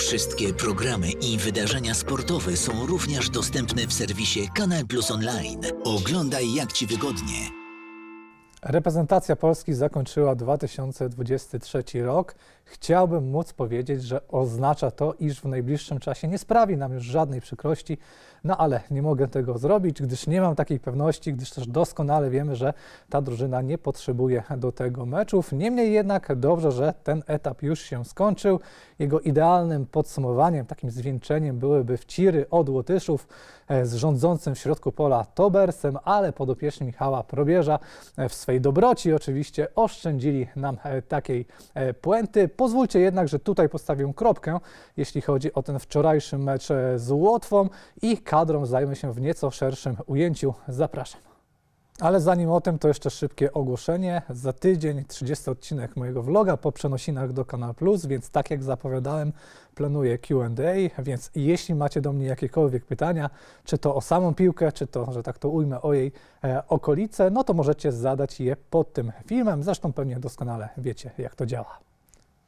Wszystkie programy i wydarzenia sportowe są również dostępne w serwisie Kanal Plus Online. Oglądaj jak Ci wygodnie. Reprezentacja Polski zakończyła 2023 rok. Chciałbym móc powiedzieć, że oznacza to, iż w najbliższym czasie nie sprawi nam już żadnej przykrości, no ale nie mogę tego zrobić, gdyż nie mam takiej pewności, gdyż też doskonale wiemy, że ta drużyna nie potrzebuje do tego meczów. Niemniej jednak dobrze, że ten etap już się skończył. Jego idealnym podsumowaniem, takim zwieńczeniem byłyby wciry od Łotyszów e, z rządzącym w środku pola Tobersem, ale podopieczni Michała Probierza e, w swej dobroci oczywiście oszczędzili nam e, takiej e, puenty. Pozwólcie jednak, że tutaj postawię kropkę, jeśli chodzi o ten wczorajszy mecz e, z Łotwą i kadrą zajmę się w nieco szerszym ujęciu. Zapraszam. Ale zanim o tym, to jeszcze szybkie ogłoszenie. Za tydzień 30 odcinek mojego vloga po przenosinach do Kanal Plus, więc tak jak zapowiadałem, planuję Q&A, więc jeśli macie do mnie jakiekolwiek pytania, czy to o samą piłkę, czy to, że tak to ujmę, o jej e, okolice, no to możecie zadać je pod tym filmem. Zresztą pewnie doskonale wiecie, jak to działa.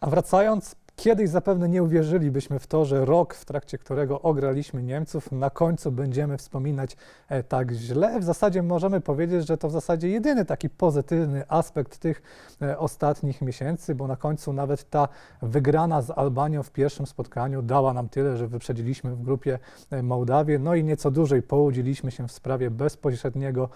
A wracając, kiedyś zapewne nie uwierzylibyśmy w to, że rok, w trakcie którego ograliśmy Niemców, na końcu będziemy wspominać e, tak źle. W zasadzie możemy powiedzieć, że to w zasadzie jedyny taki pozytywny aspekt tych e, ostatnich miesięcy, bo na końcu nawet ta wygrana z Albanią w pierwszym spotkaniu dała nam tyle, że wyprzedziliśmy w grupie e, Mołdawię, no i nieco dłużej połudziliśmy się w sprawie bezpośredniego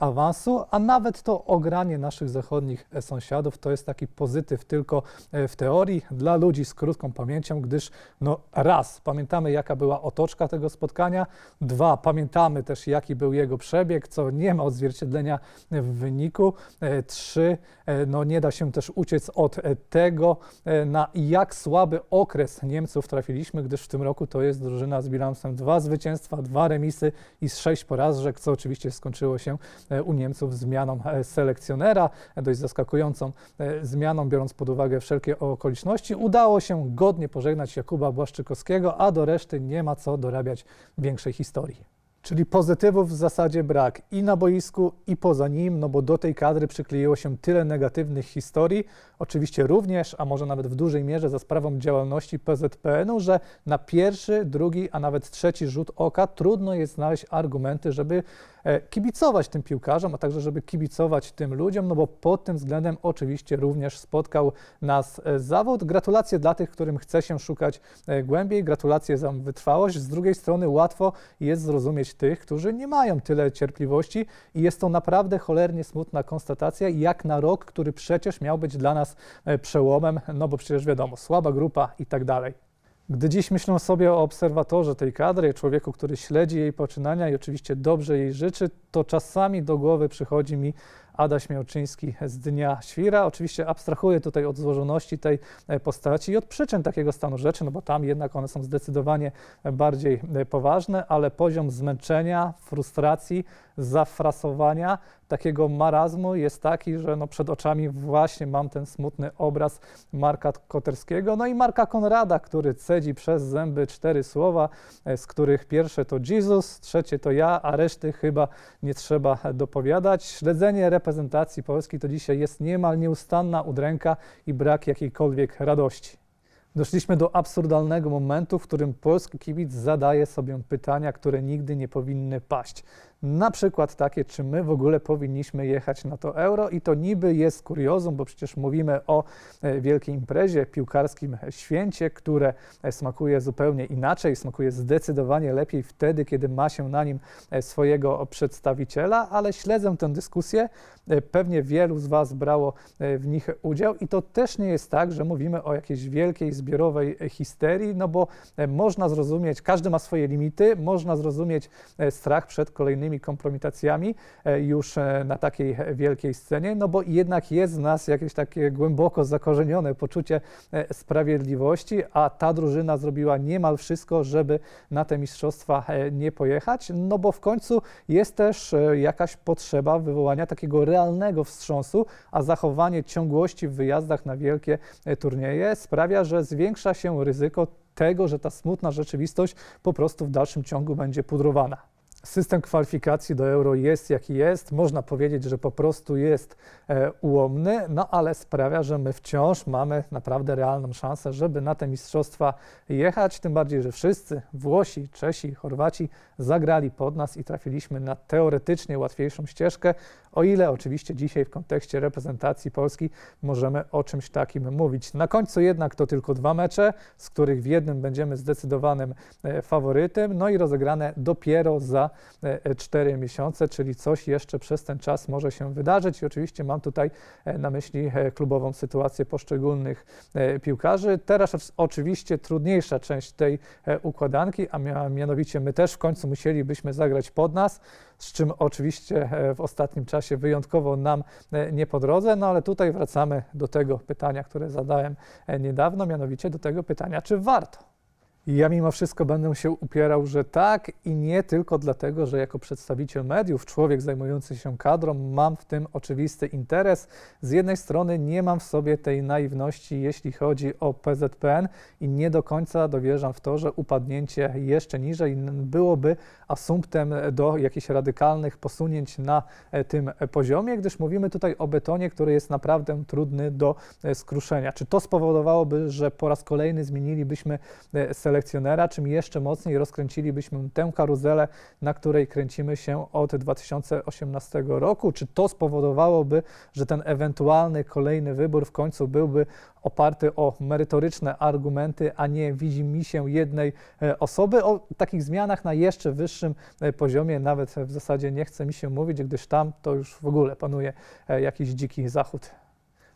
awansu, a nawet to ogranie naszych zachodnich sąsiadów to jest taki pozytyw tylko w teorii dla ludzi z krótką pamięcią, gdyż no raz, pamiętamy jaka była otoczka tego spotkania, dwa, pamiętamy też jaki był jego przebieg, co nie ma odzwierciedlenia w wyniku, e, trzy, e, no nie da się też uciec od e, tego, na jak słaby okres Niemców trafiliśmy, gdyż w tym roku to jest drużyna z bilansem dwa zwycięstwa, dwa remisy i z sześć porażek, co oczywiście skończyło się u Niemców zmianą selekcjonera, dość zaskakującą zmianą, biorąc pod uwagę wszelkie okoliczności. Udało się godnie pożegnać Jakuba Błaszczykowskiego, a do reszty nie ma co dorabiać większej historii. Czyli pozytywów w zasadzie brak i na boisku, i poza nim, no bo do tej kadry przykleiło się tyle negatywnych historii, oczywiście również, a może nawet w dużej mierze za sprawą działalności PZPN-u, że na pierwszy, drugi, a nawet trzeci rzut oka trudno jest znaleźć argumenty, żeby e, kibicować tym piłkarzom, a także żeby kibicować tym ludziom, no bo pod tym względem oczywiście również spotkał nas e, zawód. Gratulacje dla tych, którym chce się szukać e, głębiej, gratulacje za wytrwałość. Z drugiej strony łatwo jest zrozumieć tych, którzy nie mają tyle cierpliwości i jest to naprawdę cholernie smutna konstatacja, jak na rok, który przecież miał być dla nas e, przełomem, no bo przecież wiadomo, słaba grupa i tak dalej. Gdy dziś myślę sobie o obserwatorze tej kadry, człowieku, który śledzi jej poczynania i oczywiście dobrze jej życzy, to czasami do głowy przychodzi mi Adaś Miałczyński z Dnia Świra. Oczywiście abstrahuję tutaj od złożoności tej e, postaci i od przyczyn takiego stanu rzeczy, no bo tam jednak one są zdecydowanie bardziej e, poważne, ale poziom zmęczenia, frustracji, zafrasowania, takiego marazmu jest taki, że no przed oczami właśnie mam ten smutny obraz Marka Koterskiego, no i Marka Konrada, który cedzi przez zęby cztery słowa, e, z których pierwsze to Jesus, trzecie to ja, a reszty chyba nie trzeba dopowiadać. Śledzenie reprezentacji Polski to dzisiaj jest niemal nieustanna udręka i brak jakiejkolwiek radości. Doszliśmy do absurdalnego momentu, w którym polski kibic zadaje sobie pytania, które nigdy nie powinny paść. Na przykład takie, czy my w ogóle powinniśmy jechać na to euro i to niby jest kuriozum, bo przecież mówimy o e, wielkiej imprezie, piłkarskim święcie, które e, smakuje zupełnie inaczej, smakuje zdecydowanie lepiej wtedy, kiedy ma się na nim e, swojego przedstawiciela, ale śledzę tę dyskusję, e, pewnie wielu z Was brało e, w nich udział i to też nie jest tak, że mówimy o jakiejś wielkiej zbiorowej e, histerii, no bo e, można zrozumieć, każdy ma swoje limity, można zrozumieć e, strach przed kolejnymi kompromitacjami e, już e, na takiej wielkiej scenie, no bo jednak jest w nas jakieś takie głęboko zakorzenione poczucie e, sprawiedliwości, a ta drużyna zrobiła niemal wszystko, żeby na te mistrzostwa nie pojechać, no bo w końcu jest też jakaś potrzeba wywołania takiego realnego wstrząsu, a zachowanie ciągłości w wyjazdach na wielkie turnieje sprawia, że zwiększa się ryzyko tego, że ta smutna rzeczywistość po prostu w dalszym ciągu będzie pudrowana. System kwalifikacji do euro jest jaki jest. Można powiedzieć, że po prostu jest e, ułomny, no ale sprawia, że my wciąż mamy naprawdę realną szansę, żeby na te mistrzostwa jechać. Tym bardziej, że wszyscy Włosi, Czesi, Chorwaci zagrali pod nas i trafiliśmy na teoretycznie łatwiejszą ścieżkę. O ile oczywiście dzisiaj w kontekście reprezentacji Polski możemy o czymś takim mówić. Na końcu jednak to tylko dwa mecze, z których w jednym będziemy zdecydowanym e, faworytem, no i rozegrane dopiero za e, cztery miesiące, czyli coś jeszcze przez ten czas może się wydarzyć. I oczywiście mam tutaj e, na myśli e, klubową sytuację poszczególnych e, piłkarzy. Teraz oc- oczywiście trudniejsza część tej e, układanki, a mia- mianowicie my też w końcu musielibyśmy zagrać pod nas, z czym oczywiście e, w ostatnim czasie wyjątkowo nam e, nie po drodze, no ale tutaj wracamy do tego pytania, które zadałem e, niedawno, mianowicie do tego pytania, czy warto. Ja mimo wszystko będę się upierał, że tak i nie tylko dlatego, że jako przedstawiciel mediów, człowiek zajmujący się kadrą, mam w tym oczywisty interes. Z jednej strony nie mam w sobie tej naiwności, jeśli chodzi o PZPN i nie do końca dowierzam w to, że upadnięcie jeszcze niżej byłoby asumptem do jakichś radykalnych posunięć na e, tym e, poziomie, gdyż mówimy tutaj o betonie, który jest naprawdę trudny do e, skruszenia. Czy to spowodowałoby, że po raz kolejny zmienilibyśmy selekcjonera, czym jeszcze mocniej rozkręcilibyśmy tę karuzelę, na której kręcimy się od 2018 roku? Czy to spowodowałoby, że ten ewentualny kolejny wybór w końcu byłby oparty o merytoryczne argumenty, a nie widzi mi się jednej e, osoby? O takich zmianach na jeszcze wyższym e, poziomie nawet w zasadzie nie chce mi się mówić, gdyż tam to już w ogóle panuje e, jakiś dziki zachód.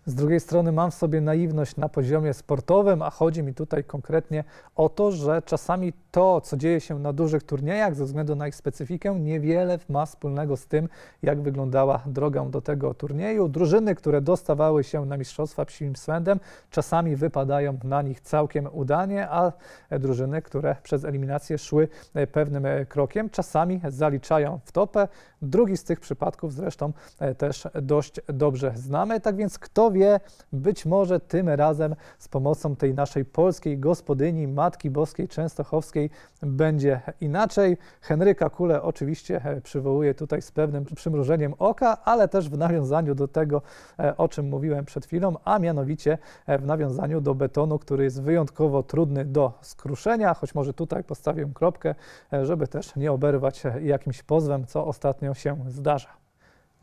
Z drugiej strony mam w sobie naiwność na poziomie sportowym, a chodzi mi tutaj konkretnie o to, że czasami to, co dzieje się na dużych turniejach, ze względu na ich specyfikę, niewiele ma wspólnego z tym, jak wyglądała droga do tego turnieju. Drużyny, które dostawały się na mistrzostwa psim swędem, czasami wypadają na nich całkiem udanie, a drużyny, które przez eliminację szły e, pewnym e, krokiem, czasami zaliczają w topę. Drugi z tych przypadków zresztą e, też dość dobrze znamy. Tak więc kto wie, być może tym razem z pomocą tej naszej polskiej gospodyni, Matki Boskiej Częstochowskiej będzie inaczej. Henryka Kule oczywiście e, przywołuję tutaj z pewnym przymrużeniem oka, ale też w nawiązaniu do tego, e, o czym mówiłem przed chwilą, a mianowicie e, w nawiązaniu do betonu, który jest wyjątkowo trudny do skruszenia, choć może tutaj postawię kropkę, żeby też nie oberwać jakimś pozwem, co ostatnio się zdarza.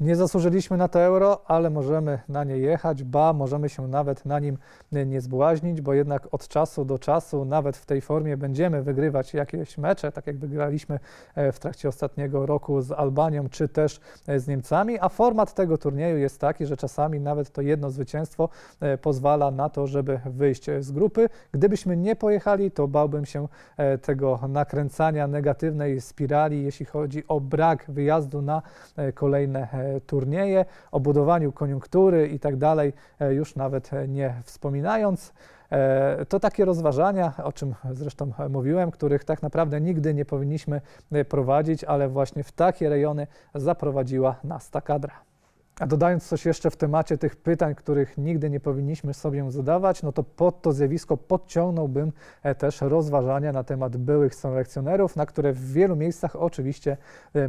Nie zasłużyliśmy na to euro, ale możemy na nie jechać, ba, możemy się nawet na nim nie zbłaźnić, bo jednak od czasu do czasu, nawet w tej formie, będziemy wygrywać jakieś mecze, tak jak wygraliśmy e, w trakcie ostatniego roku z Albanią, czy też e, z Niemcami, a format tego turnieju jest taki, że czasami nawet to jedno zwycięstwo e, pozwala na to, żeby wyjść z grupy. Gdybyśmy nie pojechali, to bałbym się tego nakręcania negatywnej spirali, jeśli chodzi o brak wyjazdu na kolejne turnieje, o budowaniu koniunktury i tak dalej, e, już nawet e, nie wspominając. E, To takie rozważania, o czym zresztą mówiłem, których tak naprawdę nigdy nie powinniśmy prowadzić, ale właśnie w takie rejony zaprowadziła nas ta kadra. A dodając coś jeszcze w temacie tych pytań, których nigdy nie powinniśmy sobie zadawać, no to pod to zjawisko podciągnąłbym też rozważania na temat byłych selekcjonerów, na które w wielu miejscach oczywiście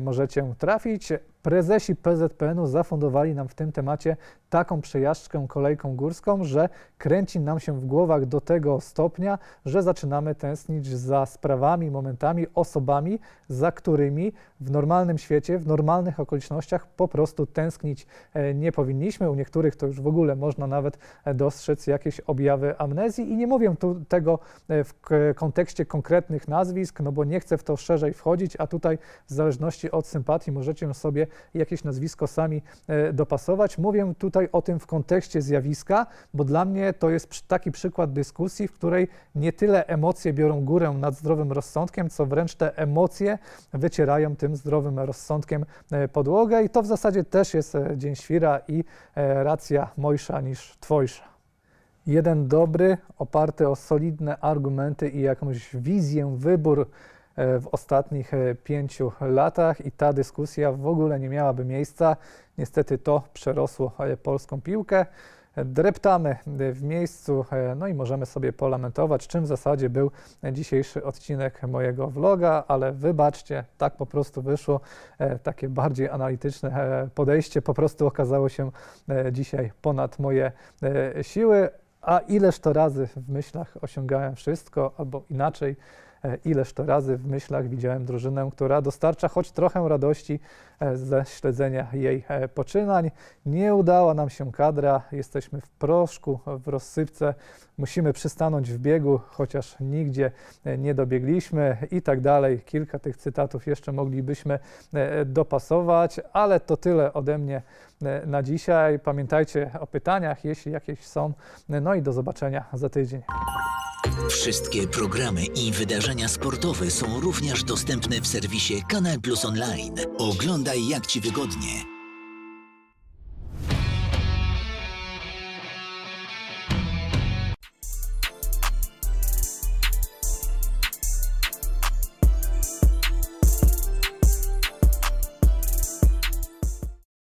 możecie trafić. Prezesi PZPN-u zafundowali nam w tym temacie taką przejażdżkę kolejką górską, że kręci nam się w głowach do tego stopnia, że zaczynamy tęsknić za sprawami, momentami, osobami, za którymi w normalnym świecie, w normalnych okolicznościach po prostu tęsknić e, nie powinniśmy. U niektórych to już w ogóle można nawet e, dostrzec jakieś objawy amnezji i nie mówię tu tego e, w kontekście konkretnych nazwisk, no bo nie chcę w to szerzej wchodzić, a tutaj w zależności od sympatii możecie sobie jakieś nazwisko sami e, dopasować. Mówię tutaj o tym w kontekście zjawiska, bo dla mnie to jest taki przykład dyskusji, w której nie tyle emocje biorą górę nad zdrowym rozsądkiem, co wręcz te emocje wycierają tym zdrowym rozsądkiem e, podłogę i to w zasadzie też jest e, dzień świra i racja mojsza niż twojsza. Jeden dobry, oparty o solidne argumenty i jakąś wizję, wybór w ostatnich e, pięciu latach i ta dyskusja w ogóle nie miałaby miejsca. Niestety to przerosło e, polską piłkę. dreptamy w miejscu, e, no i możemy sobie polamentować, czym w zasadzie był dzisiejszy odcinek mojego vloga, ale wybaczcie, tak po prostu wyszło, e, takie bardziej analityczne e, podejście po prostu okazało się e, dzisiaj ponad moje e, siły, a ileż to razy w myślach osiągałem wszystko, albo inaczej, e, ileż to razy w myślach widziałem drużynę, która dostarcza choć trochę radości e, ze śledzenia jej e, poczynań. Nie udała nam się kadra, jesteśmy w proszku, w rozsypce, musimy przystanąć w biegu, chociaż nigdzie e, nie dobiegliśmy i tak dalej. Kilka tych cytatów jeszcze moglibyśmy e, dopasować, ale to tyle ode mnie e, na dzisiaj. Pamiętajcie o pytaniach, jeśli jakieś są. No i do zobaczenia za tydzień. Wszystkie programy i wydarzenia sportowe są również dostępne w serwisie Kanal Plus Online. Oglądaj jak Ci wygodnie